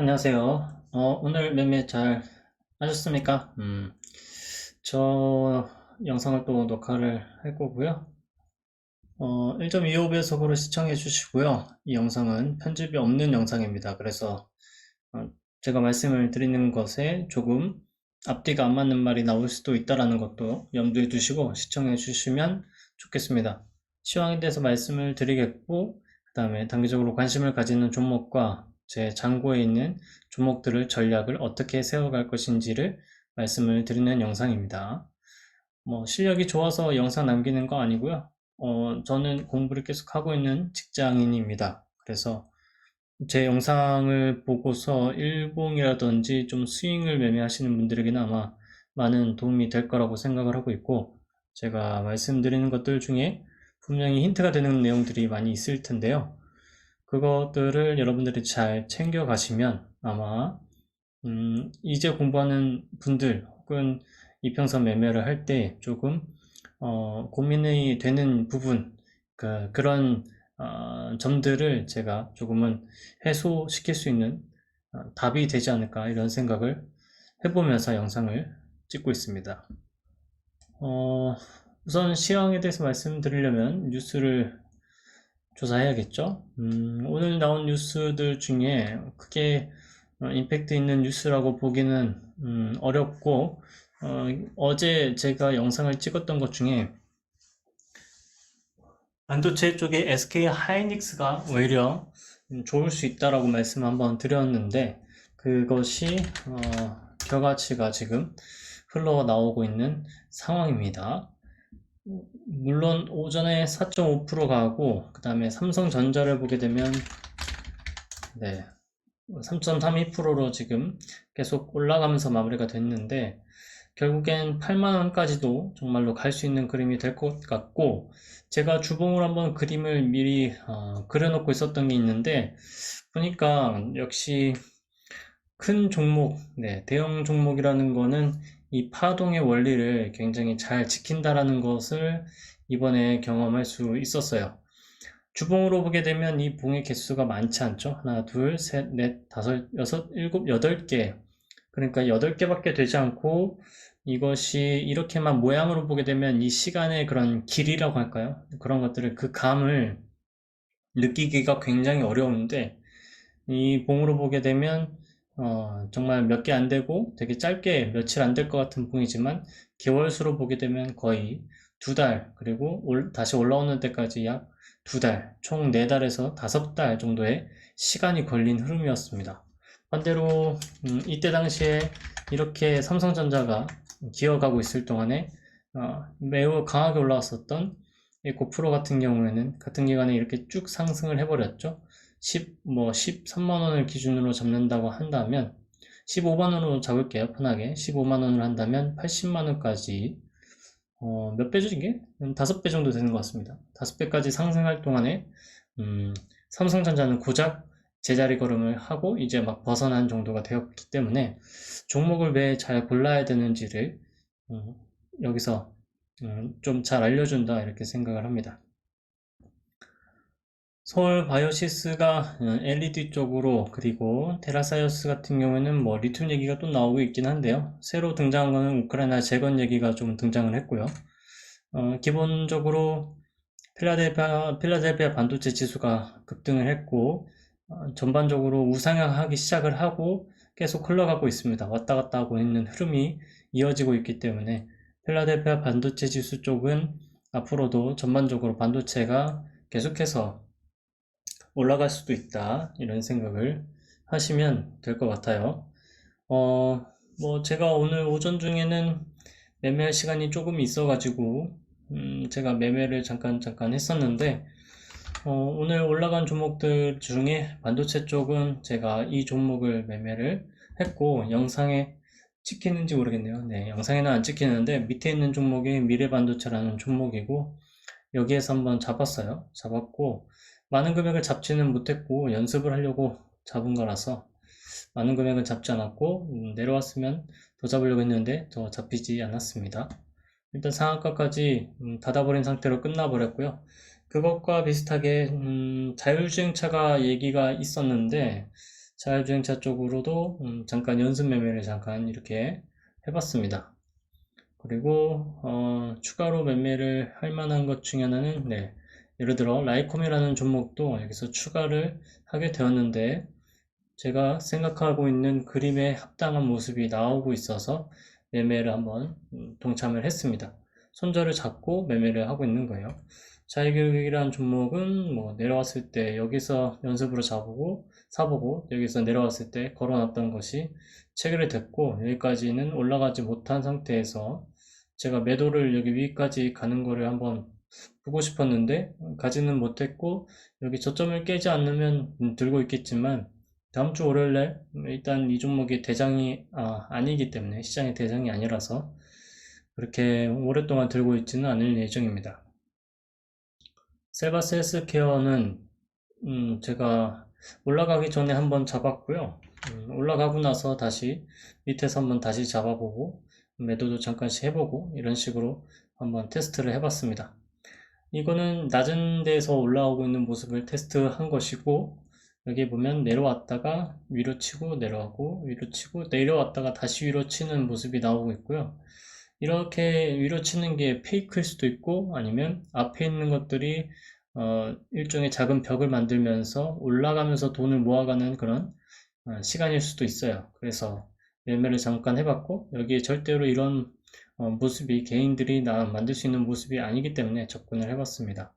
안녕하세요. 어, 오늘 매매 잘 하셨습니까? 음, 저 영상을 또 녹화를 할 거고요. 어, 1.25배속으로 시청해 주시고요. 이 영상은 편집이 없는 영상입니다. 그래서 어, 제가 말씀을 드리는 것에 조금 앞뒤가 안 맞는 말이 나올 수도 있다라는 것도 염두에 두시고 시청해 주시면 좋겠습니다. 시황에 대해서 말씀을 드리겠고, 그 다음에 단기적으로 관심을 가지는 종목과 제 잔고에 있는 종목들을 전략을 어떻게 세워갈 것인지를 말씀을 드리는 영상입니다. 뭐 실력이 좋아서 영상 남기는 거 아니고요. 어, 저는 공부를 계속 하고 있는 직장인입니다. 그래서 제 영상을 보고서 일봉이라든지 좀 스윙을 매매하시는 분들에게는 아마 많은 도움이 될 거라고 생각을 하고 있고 제가 말씀드리는 것들 중에 분명히 힌트가 되는 내용들이 많이 있을 텐데요. 그것들을 여러분들이 잘 챙겨 가시면 아마 음, 이제 공부하는 분들 혹은 이평선 매매를 할 때 조금 어, 고민이 되는 부분 그, 그런 어, 점들을 제가 조금은 해소시킬 수 있는 어, 답이 되지 않을까 이런 생각을 해보면서 영상을 찍고 있습니다. 어, 우선 시황에 대해서 말씀드리려면 뉴스를 조사해야겠죠. 음, 오늘 나온 뉴스들 중에 크게 어, 임팩트 있는 뉴스라고 보기는 음, 어렵고 어, 제 제가 영상을 찍었던 것 중에 반도체 쪽에 SK 하이닉스가 오히려 음, 좋을 수 있다라고 말씀 한번 드렸는데 그것이 어, 결과치가 지금 흘러나오고 있는 상황입니다. 물론 오전에 4.5% 가고 그 다음에 삼성전자를 보게 되면 네 3.32%로 지금 계속 올라가면서 마무리가 됐는데 결국엔 8만원까지도 정말로 갈 수 있는 그림이 될 것 같고 제가 주봉을 한번 그림을 미리 어, 그려놓고 있었던 게 있는데 보니까 역시 큰 종목, 네, 대형 종목이라는 거는 이 파동의 원리를 굉장히 잘 지킨다라는 것을 이번에 경험할 수 있었어요. 주봉으로 보게 되면 이 봉의 개수가 많지 않죠? 하나, 둘, 셋, 넷, 다섯, 여섯, 일곱, 여덟 개. 그러니까 여덟 개밖에 되지 않고 이것이 이렇게만 모양으로 보게 되면 이 시간의 그런 길이라고 할까요? 그런 것들을 그 감을 느끼기가 굉장히 어려운데 이 봉으로 보게 되면 어, 정말 몇 개 안 되고 되게 짧게 며칠 안 될 것 같은 봉이지만 개월 수로 보게 되면 거의 두 달, 그리고 올, 다시 올라오는 때까지 약 두 달, 총 네 달에서 다섯 달 정도의 시간이 걸린 흐름이었습니다. 반대로 음, 이때 당시에 이렇게 삼성전자가 기어가고 있을 동안에 어, 매우 강하게 올라왔었던 고프로 같은 경우에는 같은 기간에 이렇게 쭉 상승을 해버렸죠. 10, 뭐 13만 원을 기준으로 잡는다고 한다면 15만 원으로 잡을게요. 편하게 15만 원을 한다면 80만 원까지 어, 몇 배죠 이게? 5배 정도 되는 것 같습니다. 5배까지 상승할 동안에 음, 삼성전자는 고작 제자리 걸음을 하고 이제 막 벗어난 정도가 되었기 때문에 종목을 왜 잘 골라야 되는지를 음, 여기서 음, 좀 잘 알려준다 이렇게 생각을 합니다. 서울 바이오시스가 LED 쪽으로 그리고 테라사이어스 같은 경우에는 뭐 리튬 얘기가 또 나오고 있긴 한데요. 새로 등장한 거는 우크라이나 재건 얘기가 좀 등장을 했고요. 어, 기본적으로 필라델피아, 필라델피아 반도체 지수가 급등을 했고 어, 전반적으로 우상향하기 시작을 하고 계속 흘러가고 있습니다. 왔다 갔다 하고 있는 흐름이 이어지고 있기 때문에 필라델피아 반도체 지수 쪽은 앞으로도 전반적으로 반도체가 계속해서 올라갈 수도 있다 이런 생각을 하시면 될 것 같아요. 어, 뭐 제가 오늘 오전 중에는 매매할 시간이 조금 있어 가지고 음, 제가 매매를 잠깐 잠깐 했었는데 어, 오늘 올라간 종목들 중에 반도체 쪽은 제가 이 종목을 매매를 했고 영상에 찍히는지 모르겠네요. 네 영상에는 안 찍히는데 밑에 있는 종목이 미래반도체라는 종목이고 여기에서 한번 잡았어요. 잡았고 많은 금액을 잡지는 못했고 연습을 하려고 잡은 거라서 많은 금액은 잡지 않았고 음, 내려왔으면 더 잡으려고 했는데 더 잡히지 않았습니다. 일단 상한가까지 음, 닫아버린 상태로 끝나버렸고요. 그것과 비슷하게 음, 자율주행차가 얘기가 있었는데 자율주행차 쪽으로도 음, 잠깐 연습 매매를 잠깐 이렇게 해봤습니다. 그리고 어, 추가로 매매를 할 만한 것 중에 하나는 네, 예를 들어 라이콤이라는 종목도 여기서 추가를 하게 되었는데 제가 생각하고 있는 그림에 합당한 모습이 나오고 있어서 매매를 한번 음, 동참을 했습니다. 손절을 잡고 매매를 하고 있는 거예요. 자유교육이라는 종목은 뭐 내려왔을 때 여기서 연습으로 잡고 사보고 여기서 내려왔을 때 걸어놨던 것이 체결이 됐고 여기까지는 올라가지 못한 상태에서 제가 매도를 여기 위까지 가는 거를 한번 보고 싶었는데 가지는 못했고 여기 저점을 깨지 않으면 음, 들고 있겠지만 다음 주 월요일에 일단 이 종목이 대장이 아, 아니기 때문에 시장의 대장이 아니라서 그렇게 오랫동안 들고 있지는 않을 예정입니다. 셀바스 헬스케어는 음, 제가 올라가기 전에 한번 잡았고요. 음, 올라가고 나서 다시 밑에서 한번 다시 잡아보고 매도도 잠깐씩 해보고 이런 식으로 한번 테스트를 해봤습니다. 이거는 낮은 데에서 올라오고 있는 모습을 테스트한 것이고 여기 보면 내려왔다가 위로 치고 내려가고 위로 치고 내려왔다가 다시 위로 치는 모습이 나오고 있고요. 이렇게 위로 치는 게 페이크일 수도 있고 아니면 앞에 있는 것들이 어, 일종의 작은 벽을 만들면서 올라가면서 돈을 모아가는 그런 어, 시간일 수도 있어요. 그래서 매매를 잠깐 해봤고 여기에 절대로 이런 어, 모습이 개인들이 나 만들 수 있는 모습이 아니기 때문에 접근을 해봤습니다.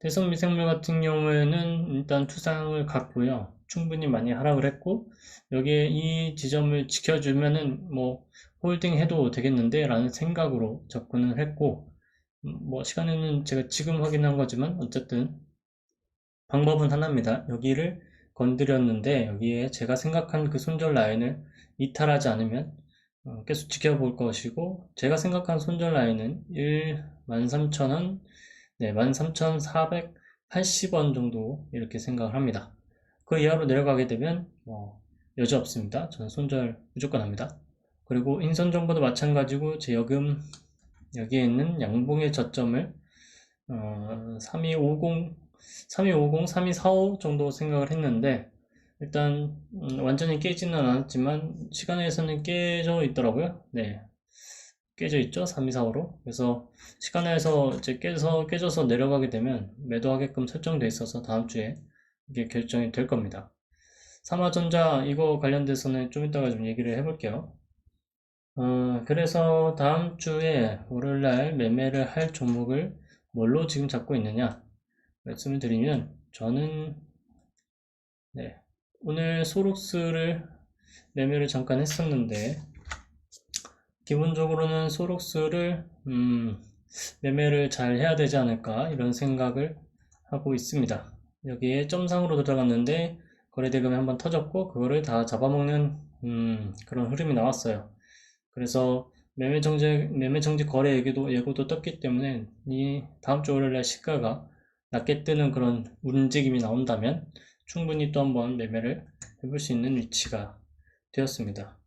대성 미생물 같은 경우에는 일단 투상을 갖고요. 충분히 많이 하락을 했고 여기에 이 지점을 지켜주면은 뭐 홀딩 해도 되겠는데 라는 생각으로 접근을 했고 음, 뭐 시간에는 제가 지금 확인한 거지만 어쨌든 방법은 하나입니다. 여기를 건드렸는데 여기에 제가 생각한 그 손절 라인을 이탈하지 않으면 어, 계속 지켜볼 것이고 제가 생각한 손절 라인은 13,000원 네, 13,480원 정도 이렇게 생각을 합니다. 그 이하로 내려가게 되면 뭐 여지 없습니다. 저는 손절 무조건 합니다. 그리고 인선 정보도 마찬가지고 제 여금 여기에 있는 양봉의 저점을 어, 3250, 3250, 3245 정도 생각을 했는데 일단 음, 완전히 깨지는 않았지만 시간에서는 깨져 있더라고요. 네, 깨져 있죠? 3245로. 그래서 시간에서 이제 깨서 깨져서 내려가게 되면 매도하게끔 설정돼 있어서 다음 주에 이게 결정이 될 겁니다. 삼화전자 이거 관련돼서는 좀 이따가 좀 얘기를 해볼게요. 어, 그래서 다음 주에 월요일날 매매를 할 종목을 뭘로 지금 잡고 있느냐? 말씀을 드리면 저는 네, 오늘 소록스를 매매를 잠깐 했었는데 기본적으로는 소록스를 음, 매매를 잘 해야 되지 않을까 이런 생각을 하고 있습니다. 여기에 점상으로 들어갔는데 거래대금이 한번 터졌고 그거를 다 잡아먹는 음, 그런 흐름이 나왔어요. 그래서 매매 정지 매매 정지 거래 예고도 예고도 떴기 때문에 이 다음 주 월요일에 시가가 낮게 뜨는 그런 움직임이 나온다면 충분히 또 한번 매매를 해볼 수 있는 위치가 되었습니다.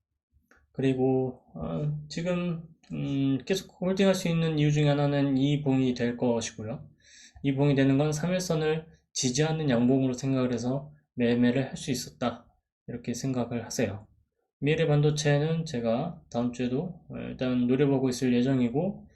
그리고 어, 지금 음, 계속 홀딩할 수 있는 이유 중에 하나는 이 봉이 될 것이고요. 이 봉이 되는 건 3일선을 지지하는 양봉으로 생각을 해서 매매를 할 수 있었다. 이렇게 생각을 하세요. 미래 반도체는 제가 다음 주에도 어, 일단 노려보고 있을 예정이고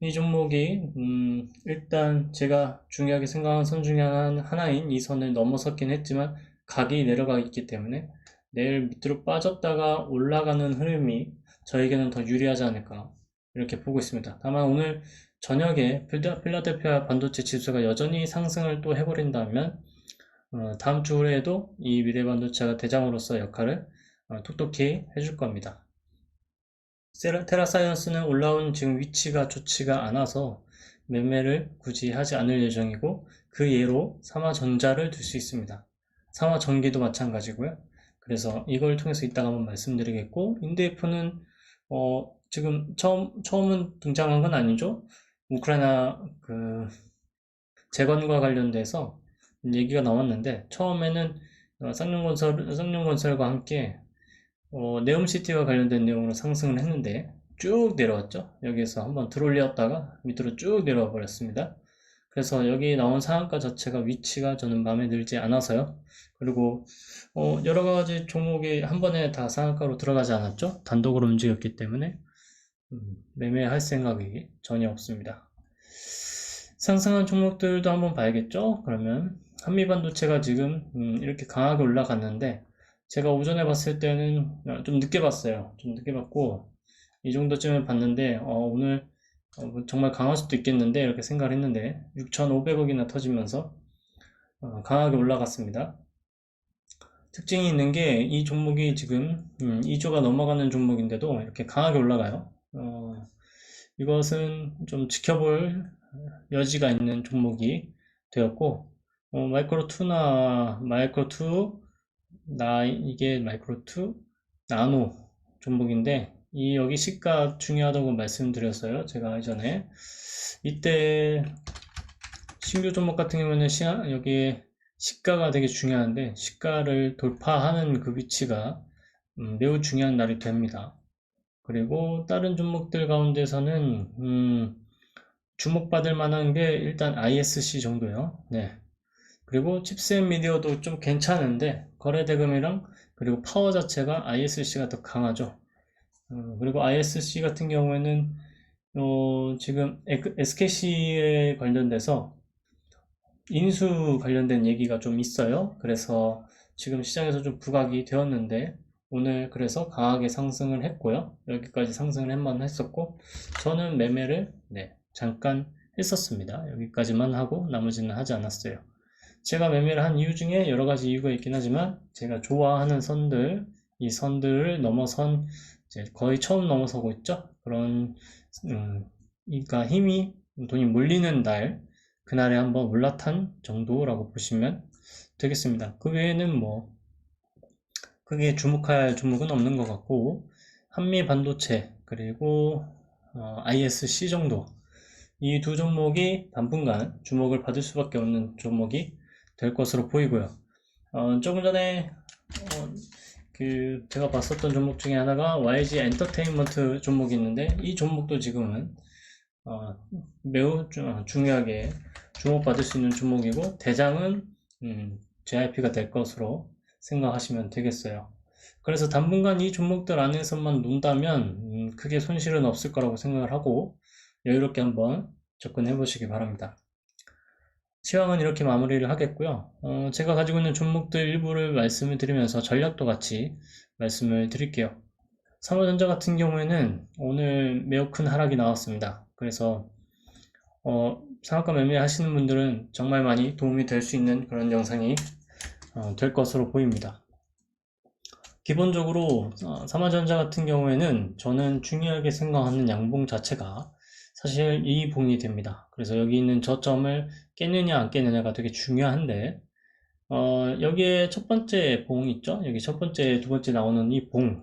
이 종목이 음, 일단 제가 중요하게 생각하는 선 중에 하나 인 이 선을 넘어섰긴 했지만 각이 내려가 있기 때문에 내일 밑으로 빠졌다가 올라가는 흐름이 저에게는 더 유리하지 않을까 이렇게 보고 있습니다. 다만 오늘 저녁에 필라델피아 반도체 지수가 여전히 상승을 또 해버린다면 어, 다음 주에도 이 미래 반도체가 대장으로서 역할을 어, 톡톡히 해줄 겁니다. 테라사이언스는 올라온 지금 위치가 좋지가 않아서 매매를 굳이 하지 않을 예정이고 그 예로 삼화전자를 둘수 있습니다. 삼화전기도 마찬가지고요. 그래서 이걸 통해서 이따가 한번 말씀드리겠고 인데이프는 어, 지금 처음 처음은 등장한 건 아니죠. 우크라이나 그 재건과 관련돼서 얘기가 나왔는데 처음에는 어, 쌍용건설 쌍용건설과 함께 어, 네옴시티와 관련된 내용으로 상승을 했는데 쭉 내려왔죠. 여기에서 한번 들어올렸다가 밑으로 쭉 내려와 버렸습니다. 그래서 여기 나온 상한가 자체가 위치가 저는 마음에 들지 않아서요. 그리고 어, 여러 가지 종목이 한 번에 다 상한가로 들어가지 않았죠? 단독으로 움직였기 때문에 음, 매매할 생각이 전혀 없습니다. 상승한 종목들도 한번 봐야겠죠? 그러면 한미반도체가 지금 음, 이렇게 강하게 올라갔는데 제가 오전에 봤을 때는 어, 좀 늦게 봤어요. 좀 늦게 봤고 이 정도쯤에 봤는데 어, 오늘 어, 뭐 정말 강할 수도 있겠는데 이렇게 생각을 했는데 6,500억이나 터지면서 어, 강하게 올라갔습니다. 특징이 있는 게 이 종목이 지금 음, 2조가 넘어가는 종목인데도 이렇게 강하게 올라가요. 어, 이것은 좀 지켜볼 여지가 있는 종목이 되었고 어, 마이크로 2나 마이크로 2 나 이게 마이크로2 나노 종목인데 이 여기 시가 중요하다고 말씀드렸어요. 제가 예전에 이때 신규 종목 같은 경우에는 시가, 여기에 시가가 되게 중요한데 시가를 돌파하는 그 위치가 음, 매우 중요한 날이 됩니다. 그리고 다른 종목들 가운데서는 음, 주목받을 만한 게 일단 ISC 정도요. 네. 그리고 칩셋 미디어도 좀 괜찮은데 거래대금이랑 그리고 파워 자체가 ISC가 더 강하죠. 어, 그리고 ISC 같은 경우에는 어, 지금 SKC에 관련돼서 인수 관련된 얘기가 좀 있어요. 그래서 지금 시장에서 좀 부각이 되었는데 오늘 그래서 강하게 상승을 했고요. 여기까지 상승을 한번 했었고 저는 매매를 네, 잠깐 했었습니다. 여기까지만 하고 나머지는 하지 않았어요. 제가 매매를 한 이유 중에 여러 가지 이유가 있긴 하지만 제가 좋아하는 선들 이 선들을 넘어선 거의 처음 넘어서고 있죠. 그런 음, 그러니까 힘이 돈이 몰리는 날 그날에 한번 올라탄 정도라고 보시면 되겠습니다. 그 외에는 뭐 크게 주목할 종목은 없는 것 같고 한미 반도체 그리고 어, ISC 정도 이 두 종목이 당분간 주목을 받을 수밖에 없는 종목이 될 것으로 보이고요. 어, 조금 전에 어, 그 제가 봤었던 종목 중에 하나가 YG 엔터테인먼트 종목이 있는데 이 종목도 지금은 어, 매우 주, 중요하게 주목받을 수 있는 종목이고 대장은 음, JIP가 될 것으로 생각하시면 되겠어요. 그래서 당분간 이 종목들 안에서만 논다면 음, 크게 손실은 없을 거라고 생각을 하고 여유롭게 한번 접근해 보시기 바랍니다. 시황은 이렇게 마무리를 하겠고요. 어, 제가 가지고 있는 종목들 일부를 말씀을 드리면서 전략도 같이 말씀을 드릴게요. 삼화전자 같은 경우에는 오늘 매우 큰 하락이 나왔습니다. 그래서 어, 상한가 매매 하시는 분들은 정말 많이 도움이 될 수 있는 그런 영상이 어, 될 것으로 보입니다. 기본적으로 어, 삼화전자 같은 경우에는 저는 중요하게 생각하는 양봉 자체가 사실 이 봉이 됩니다. 그래서 여기 있는 저점을 깨느냐 안 깨느냐가 되게 중요한데 어, 여기에 첫 번째 봉 있죠? 여기 첫 번째, 두 번째 나오는 이 봉.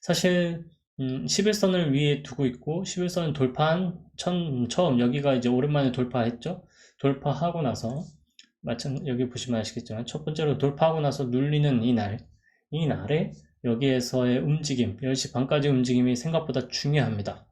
사실 음, 11선을 위에 두고 있고 11선을 돌파한 천, 처음 여기가 이제 오랜만에 돌파했죠? 돌파하고 나서 마찬 여기 보시면 아시겠지만 첫 번째로 돌파하고 나서 눌리는 이 날, 이 날에 여기에서의 움직임, 10시 반까지 움직임이 생각보다 중요합니다.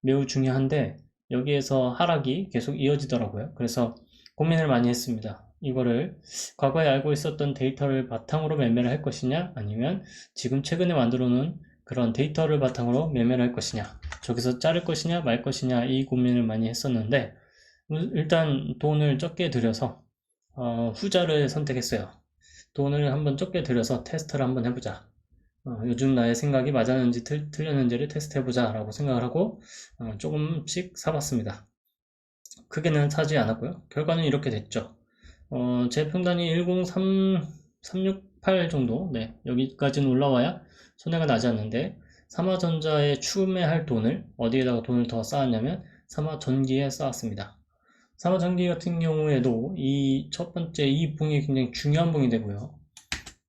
매우 중요한데 여기에서 하락이 계속 이어지더라고요. 그래서 고민을 많이 했습니다. 이거를 과거에 알고 있었던 데이터를 바탕으로 매매를 할 것이냐 아니면 지금 최근에 만들어 놓은 그런 데이터를 바탕으로 매매를 할 것이냐 저기서 자를 것이냐 말 것이냐 이 고민을 많이 했었는데 일단 돈을 적게 들여서 어, 후자를 선택했어요. 돈을 한번 적게 들여서 테스트를 한번 해보자. 어, 요즘 나의 생각이 맞았는지 틀, 틀렸는지를 테스트해보자 라고 생각을 하고 어, 조금씩 사봤습니다. 크게는 사지 않았고요. 결과는 이렇게 됐죠. 어, 제 평단이 103, 368 정도, 네, 여기까지는 올라와야 손해가 나지 않는데, 삼화전자에 추매할 돈을 어디에다가 돈을 더 쌓았냐면, 삼화전기에 쌓았습니다. 삼화전기 같은 경우에도 이 첫 번째 이 봉이 굉장히 중요한 봉이 되고요.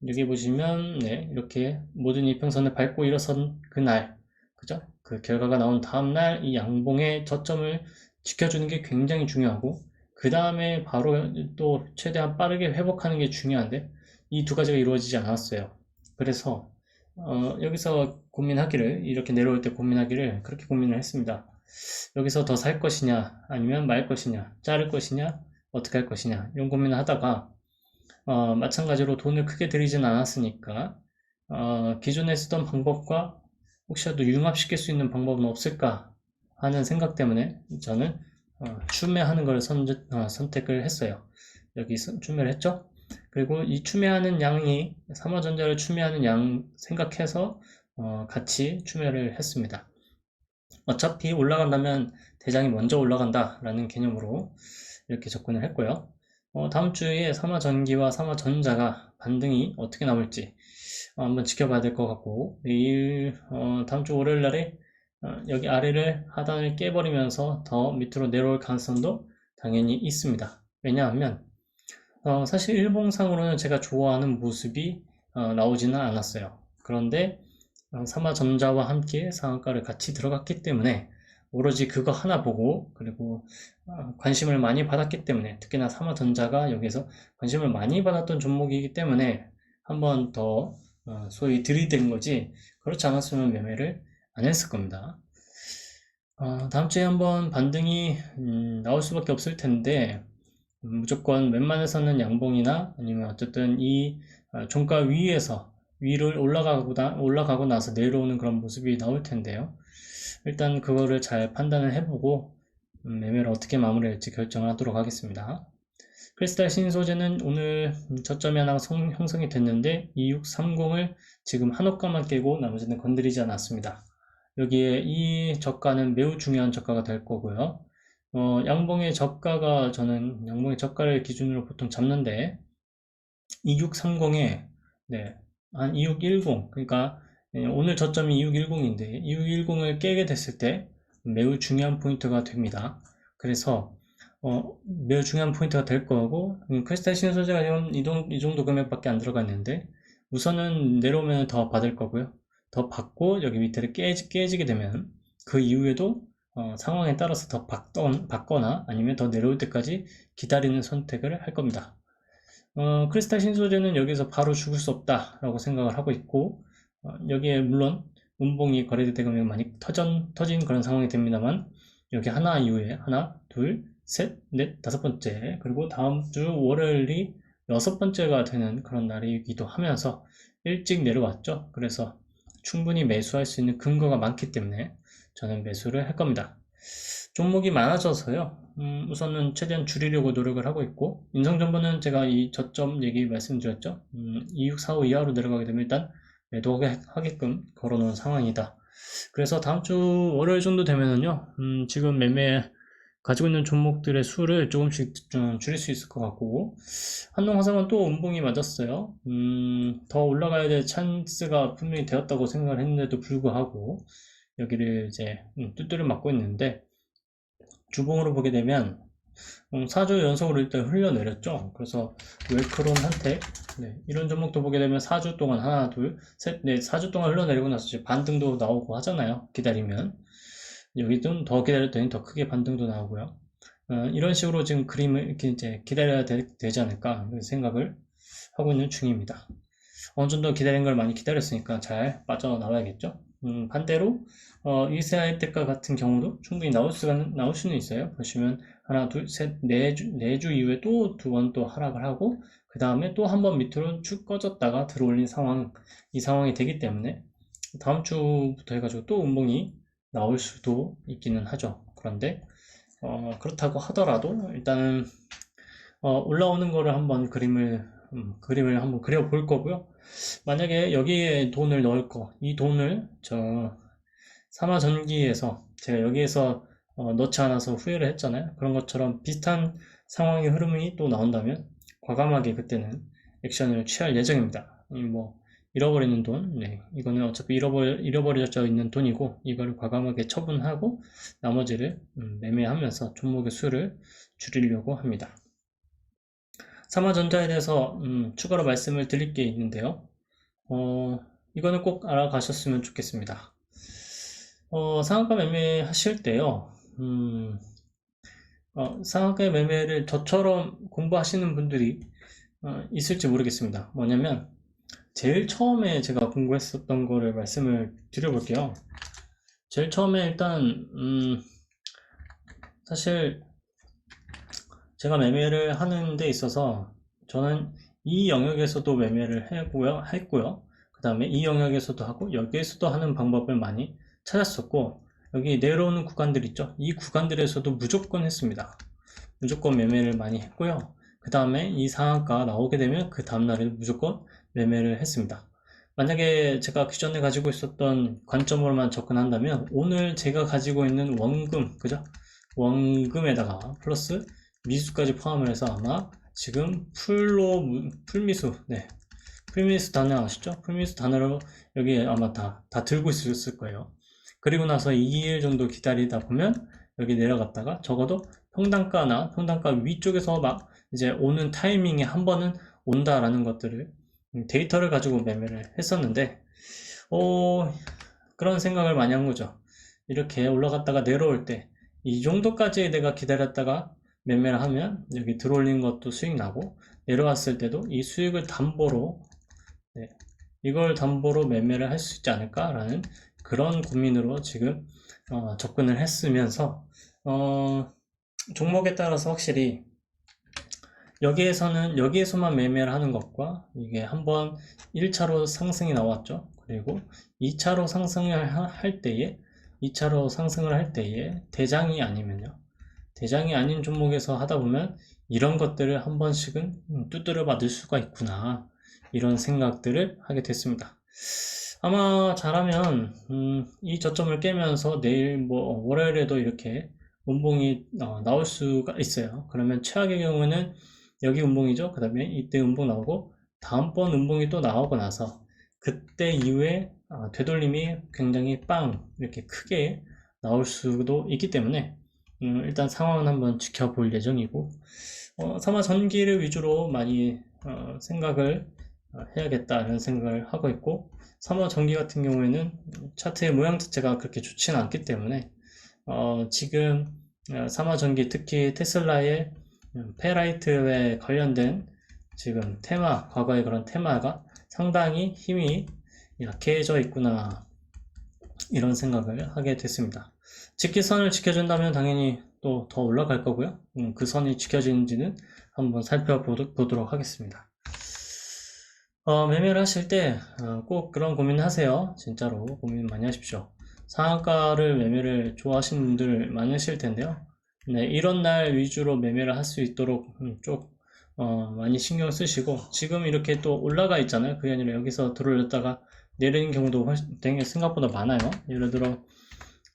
여기 보시면 네, 이렇게 모든 이평선을 밟고 일어선 그날 그죠? 그 결과가 나온 다음날 이 양봉의 저점을 지켜주는 게 굉장히 중요하고 그 다음에 바로 또 최대한 빠르게 회복하는 게 중요한데 이 두 가지가 이루어지지 않았어요. 그래서 어, 여기서 고민하기를 이렇게 내려올 때 고민하기를 그렇게 고민을 했습니다. 여기서 더 살 것이냐 아니면 말 것이냐 자를 것이냐 어떻게 할 것이냐 이런 고민을 하다가 어, 마찬가지로 돈을 크게 들이진 않았으니까 어, 기존에 쓰던 방법과 혹시라도 융합시킬 수 있는 방법은 없을까 하는 생각 때문에 저는 어, 추매하는 걸 선, 택을 했어요. 여기 선- 추매를 했죠. 그리고 이 추매하는 양이 삼화전자를 추매하는 양 생각해서 어, 같이 추매를 했습니다. 어차피 올라간다면 대장이 먼저 올라간다라는 개념으로 이렇게 접근을 했고요. 어, 다음 주에 삼화전기와 삼화전자가 반등이 어떻게 나올지 어, 한번 지켜봐야 될 것 같고 내일 어, 다음 주 월요일 날에 어, 여기 아래를 하단을 깨버리면서 더 밑으로 내려올 가능성도 당연히 있습니다. 왜냐하면 어, 사실 일봉상으로는 제가 좋아하는 모습이 어, 나오지는 않았어요. 그런데 어, 삼화전자와 함께 상한가를 같이 들어갔기 때문에 오로지 그거 하나 보고 그리고 어, 관심을 많이 받았기 때문에 특히나 삼화전자가 여기서 관심을 많이 받았던 종목이기 때문에 한 번더 어, 소위 들이댄 거지 그렇지 않았으면 매매를 안 했을 겁니다. 어, 다음 주에 한번 반등이 음, 나올 수밖에 없을 텐데 음, 무조건 웬만해서는 양봉이나 아니면 어쨌든 이 어, 종가 위에서 위를 올라가고, 나, 올라가고 나서 내려오는 그런 모습이 나올 텐데요. 일단 그거를 잘 판단을 해보고 음, 매매를 어떻게 마무리할지 결정을 하도록 하겠습니다. 크리스탈 신소재는 오늘 저점이 하나 성- 형성이 됐는데 2630을 지금 한 호가만 깨고 나머지는 건드리지 않았습니다. 여기에 이 저가는 매우 중요한 저가가 될 거고요. 어, 양봉의 저가가 저는 양봉의 저가를 기준으로 보통 잡는데 2630에 네, 한 2610 그러니까 예, 오늘 저점이 2610인데 2610을 깨게 됐을 때 매우 중요한 포인트가 됩니다. 그래서 어, 매우 중요한 포인트가 될 거고 음, 크리스탈 신소재가 이, 이, 정도 금액밖에 안 들어갔는데 우선은 내려오면 더 받을 거고요. 더 받고 여기 밑에를 깨지, 깨지게 되면 그 이후에도 어, 상황에 따라서 더 받던, 받거나 아니면 더 내려올 때까지 기다리는 선택을 할 겁니다. 어, 크리스탈 신소재는 여기서 바로 죽을 수 없다라고 생각을 하고 있고 어, 여기에 물론 운봉이 거래대 대금이 많이 터전, 터진 그런 상황이 됩니다만 여기 하나 이후에 하나, 둘, 셋, 넷, 다섯 번째 그리고 다음 주 월요일이 여섯 번째가 되는 그런 날이기도 하면서 일찍 내려왔죠. 그래서 충분히 매수할 수 있는 근거가 많기 때문에 저는 매수를 할 겁니다. 종목이 많아져서요. 음, 우선은 최대한 줄이려고 노력을 하고 있고 인성정보는 제가 이 저점 얘기 말씀드렸죠. 음, 2645 이하로 내려가게 되면 일단 매도하게끔 걸어놓은 상황이다. 그래서 다음 주 월요일 정도 되면은요. 음, 지금 매매 가지고 있는 종목들의 수를 조금씩 좀 줄일 수 있을 것 같고 한동화성은 또 운봉이 맞았어요. 음, 더 올라가야 될 찬스가 분명히 되었다고 생각을 했는데도 불구하고 여기를 이제 음, 뚜뚜를 맞고 있는데 주봉으로 보게 되면 음, 4주 연속으로 일단 흘려내렸죠. 그래서 웰크론 한택 네, 이런 종목도 보게 되면 4주 동안 하나 둘셋 네, 4주 동안 흘러내리고 나서 이제 반등도 나오고 하잖아요. 기다리면 여기 좀 더 기다렸더니 더 크게 반등도 나오고요. 어, 이런 식으로 지금 그림을 이렇게 이제 기다려야 되, 지 않을까 생각을 하고 있는 중입니다. 어느 정도 기다린 걸 많이 기다렸으니까 잘 빠져나와야겠죠. 음, 반대로 어, 이스라엘 때과 같은 경우도 충분히 나올 수가 나올 수는 있어요. 보시면 하나, 둘, 셋, 네 주, 네 주 이후에 또 두 번 또 하락을 하고 그 다음에 또 한 번 밑으로 쭉 꺼졌다가 들어올린 상황 이 상황이 되기 때문에 다음 주부터 해가지고 또 운봉이 나올 수도 있기는 하죠. 그런데 어, 그렇다고 하더라도 일단은 어, 올라오는 거를 한번 그림을 음, 그림을 한번 그려 볼 거고요. 만약에 여기에 돈을 넣을 거, 이 돈을 저 삼화전기에서 제가 여기에서 어, 넣지 않아서 후회를 했잖아요. 그런 것처럼 비슷한 상황의 흐름이 또 나온다면 과감하게 그때는 액션을 취할 예정입니다. 이뭐 잃어버리는 돈, 네, 이거는 어차피 잃어버, 잃어버려져 있는 돈이고 이거를 과감하게 처분하고 나머지를 음, 매매하면서 종목의 수를 줄이려고 합니다. 삼화전자에 대해서 음, 추가로 말씀을 드릴 게 있는데요. 어, 이거는 꼭 알아가셨으면 좋겠습니다. 어, 상한가 매매 하실 때요, 음, 어, 상한가 매매를 저처럼 공부하시는 분들이 어, 있을지 모르겠습니다. 뭐냐면, 제일 처음에 제가 공부했었던 거를 말씀을 드려볼게요. 제일 처음에 일단, 음, 사실, 제가 매매를 하는 데 있어서 저는 이 영역에서도 매매를 했고요, 했고요. 그 다음에 이 영역에서도 하고 여기에서도 하는 방법을 많이 찾았었고 여기 내려오는 구간들 있죠. 이 구간들에서도 무조건 했습니다. 무조건 매매를 많이 했고요. 그 다음에 이 상한가 나오게 되면 그 다음날에도 무조건 매매를 했습니다. 만약에 제가 기존에 가지고 있었던 관점으로만 접근한다면 오늘 제가 가지고 있는 원금, 그죠? 원금에다가 플러스 미수까지 포함을 해서 아마 지금 풀로, 풀미수, 네. 풀미수 단어 아시죠? 풀미수 단어로 여기 아마 다, 다 들고 있을 거예요. 그리고 나서 2일 정도 기다리다 보면 여기 내려갔다가 적어도 평단가나 평단가 위쪽에서 막 이제 오는 타이밍에 한 번은 온다라는 것들을 음, 데이터를 가지고 매매를 했었는데 어, 그런 생각을 많이 한 거죠. 이렇게 올라갔다가 내려올 때 이 정도까지 내가 기다렸다가 매매를 하면 여기 들어올린 것도 수익 나고 내려왔을 때도 이 수익을 담보로 네, 이걸 담보로 매매를 할 수 있지 않을까라는 그런 고민으로 지금 어, 접근을 했으면서 어, 종목에 따라서 확실히 여기에서는 여기에서만 매매를 하는 것과 이게 한번 1차로 상승이 나왔죠. 그리고 2차로 상승을 하- 할 때에 2차로 상승을 할 때에 대장이 아니면요. 대장이 아닌 종목에서 하다 보면 이런 것들을 한 번씩은 음, 두드려 받을 수가 있구나. 이런 생각들을 하게 됐습니다. 아마 잘하면 음, 이 저점을 깨면서 내일 뭐 월요일에도 이렇게 운봉이 어, 나올 수가 있어요. 그러면 최악의 경우는 여기 운봉이죠. 그 다음에 이때 운봉 나오고 다음번 운봉이 또 나오고 나서 그때 이후에 아, 되돌림이 굉장히 빵 이렇게 크게 나올 수도 있기 때문에 음, 일단 상황은 한번 지켜볼 예정이고 어, 사마 전기를 위주로 많이 어, 생각을 어, 해야겠다는 생각을 하고 있고 사마 전기 같은 경우에는 차트의 모양 자체가 그렇게 좋지는 않기 때문에 어, 지금 어, 사마 전기 특히 테슬라의 음, 페라이트에 관련된 지금 테마, 과거의 그런 테마가 상당히 힘이 약해져 있구나 이런 생각을 하게 됐습니다. 직기 선을 지켜준다면 당연히 또 더 올라갈 거고요. 음, 그 선이 지켜지는지는 한번 살펴보도록 하겠습니다. 어, 매매를 하실 때 꼭 그런 고민 하세요. 진짜로 고민 많이 하십시오. 상한가를 매매를 좋아하시는 분들 많으실 텐데요. 네, 이런 날 위주로 매매를 할 수 있도록 음, 좀 어, 많이 신경 쓰시고 지금 이렇게 또 올라가 있잖아요. 그게 아니라 여기서 들어올렸다가 내리는 경우도 훨씬 생각보다 많아요. 예를 들어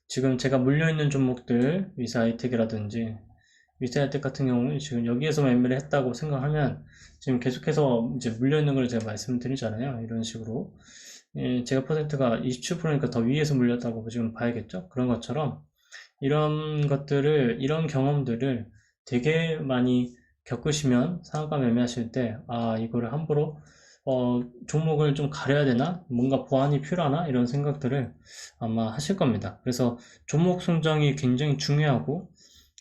지금 제가 물려있는 종목들 위사이텍이라든지 위사이텍 같은 경우는 지금 여기에서 매매를 했다고 생각하면 지금 계속해서 이제 물려있는 걸 제가 말씀드리잖아요. 이런 식으로 예, 제가 퍼센트가 27%니까 더 위에서 물렸다고 지금 봐야겠죠. 그런 것처럼 이런 것들을 이런 경험들을 되게 많이 겪으시면 상한가 매매하실 때 아 이거를 함부로 어, 종목을 좀 가려야 되나? 뭔가 보완이 필요하나? 이런 생각들을 아마 하실 겁니다. 그래서 종목 선정이 굉장히 중요하고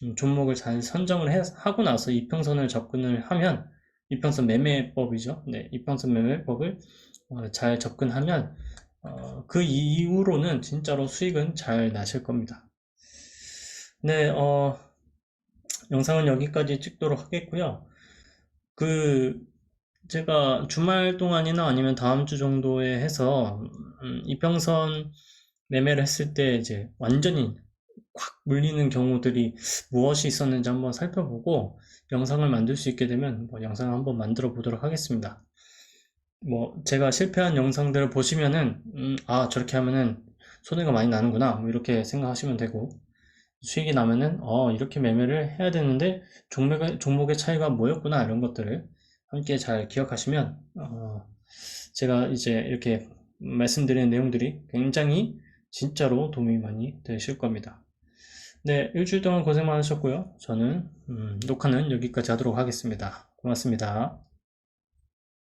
음, 종목을 잘 선정을 해- 하고 나서 이평선을 접근을 하면 이평선 매매법이죠. 네 이평선 매매법을 어, 잘 접근하면 어, 그 이후로는 진짜로 수익은 잘 나실 겁니다. 네, 어, 영상은 여기까지 찍도록 하겠고요. 그, 제가 주말 동안이나 아니면 다음 주 정도에 해서, 음, 이평선 매매를 했을 때 이제 완전히 콱 물리는 경우들이 무엇이 있었는지 한번 살펴보고, 영상을 만들 수 있게 되면 뭐 영상을 한번 만들어 보도록 하겠습니다. 뭐, 제가 실패한 영상들을 보시면은, 음, 아, 저렇게 하면은 손해가 많이 나는구나, 뭐 이렇게 생각하시면 되고, 수익이 나면은 어 이렇게 매매를 해야 되는데 종목의, 종목의 차이가 뭐였구나 이런 것들을 함께 잘 기억하시면 어 제가 이제 이렇게 말씀드리는 내용들이 굉장히 진짜로 도움이 많이 되실 겁니다. 네, 일주일 동안 고생 많으셨고요. 저는 음, 녹화는 여기까지 하도록 하겠습니다. 고맙습니다.